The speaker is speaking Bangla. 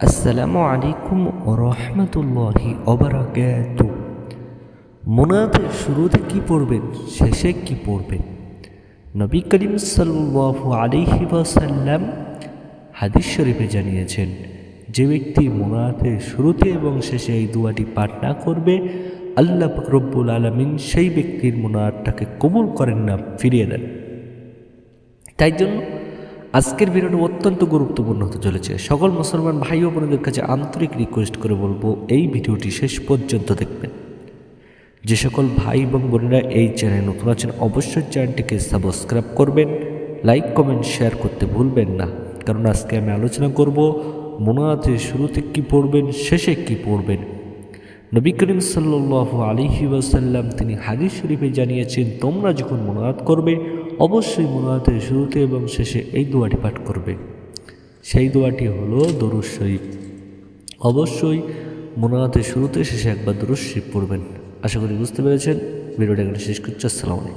আসসালামু আলাইকুম রহমতুল্লাহি অবরাকাত মোনাতের শুরুতে কি পড়বেন, শেষে কি পড়বেন? নবী করিম সাল্লাল্লাহু আলাইহি ওয়াসাল্লাম হাদিস শরীফে জানিয়েছেন, যে ব্যক্তি মোনাতের শুরুতে এবং শেষে এই দুয়াটি পাঠ না করবে, আল্লাহ পাক রব্বুল আলমিন সেই ব্যক্তির মোনাতটাকে কবুল করেন না, ফিরিয়ে দেন। তাই জন্য আজকের ভিডিওটি অত্যন্ত গুরুত্বপূর্ণ হতে চলেছে। সকল মুসলমান ভাই ও বোনদের কাছে আন্তরিক রিকোয়েস্ট করে বলব, এই ভিডিওটি শেষ পর্যন্ত দেখবেন। যে সকল ভাই এবং বোনেরা এই চ্যানেল নতুন আছেন, অবশ্যই চ্যানেলটিকে সাবস্ক্রাইব করবেন লাইক কমেন্ট শেয়ার করতে ভুলবেন না। কারণ আজকে আমি আলোচনা করব মোনাতের শুরুতে কি পড়বেন, শেষে কি পড়বেন। নবী করিম সাল্লাহ আলিহি ওয়াসাল্লাম তিনি হাদিস শরীফে জানিয়েছেন, তোমরা যখন মোনাত করবে অবশ্যই মোনাজাতের শুরুতে এবং শেষে এই দোয়াটি পাঠ করবে। সেই দোয়াটি হলো, দরুদ শরীফ। অবশ্যই মোনাজাতের শুরুতে শেষে একবার দরুদ শরীফ পড়বেন। আশা করি বুঝতে পেরেছেন। ভিডিওটা এখানে শেষ করছি। আসসালামু